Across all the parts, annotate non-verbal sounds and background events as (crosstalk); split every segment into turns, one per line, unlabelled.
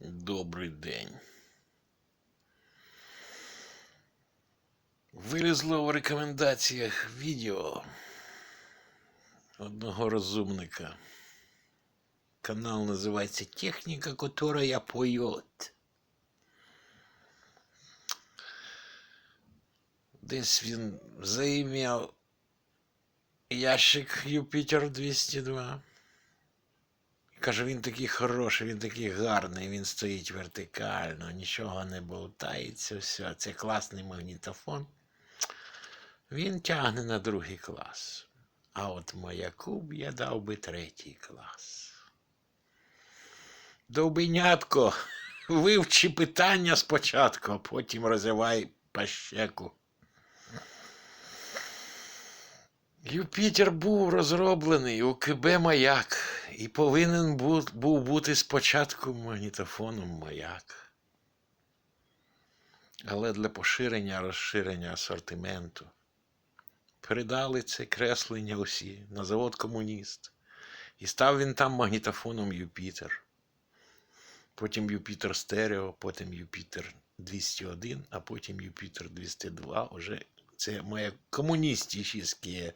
Добрий день. Вилізло в рекомендаціях відео одного розумника. Канал називається Техніка, которая поет. Десь він заім'яв ящик Юпітер 202. Каже, він такий хороший, він такий гарний, він стоїть вертикально, нічого не болтається, все. Це класний магнітофон. Він тягне на другий клас. А от маяку б я дав би третій клас. Довбенятко, (laughs) вивчи питання спочатку, а потім розвивай пащеку. Юпітер був розроблений у КБ Маяк і повинен був, бути спочатку магнітофоном Маяк. Але для поширення розширення асортименту передали це креслення усі на завод Комуніст. І став він там магнітофоном Юпітер. Потім Юпітер Стерео, потім Юпітер 201, а потім Юпітер 202. Уже це мої комуністичні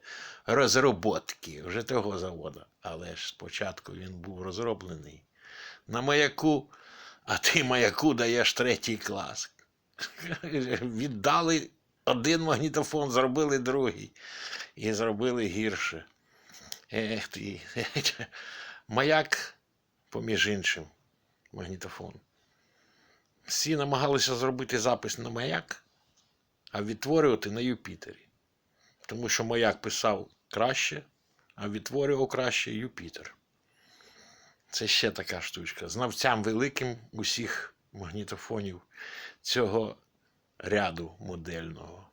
розробки вже того заводу. Але ж спочатку він був розроблений на маяку, а ти маяку даєш третій клас. (laughs) Віддали один магнітофон, зробили другий. І зробили гірше. Ех ти. (laughs) Маяк, поміж іншим, магнітофон. Всі намагалися зробити запис на маяк, а відтворювати на Юпітері. Тому що маяк писав краще, а відтворював краще Юпітер. Це ще така штучка. Знавцям великим усіх магнітофонів цього ряду модельного.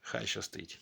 Хай щастить.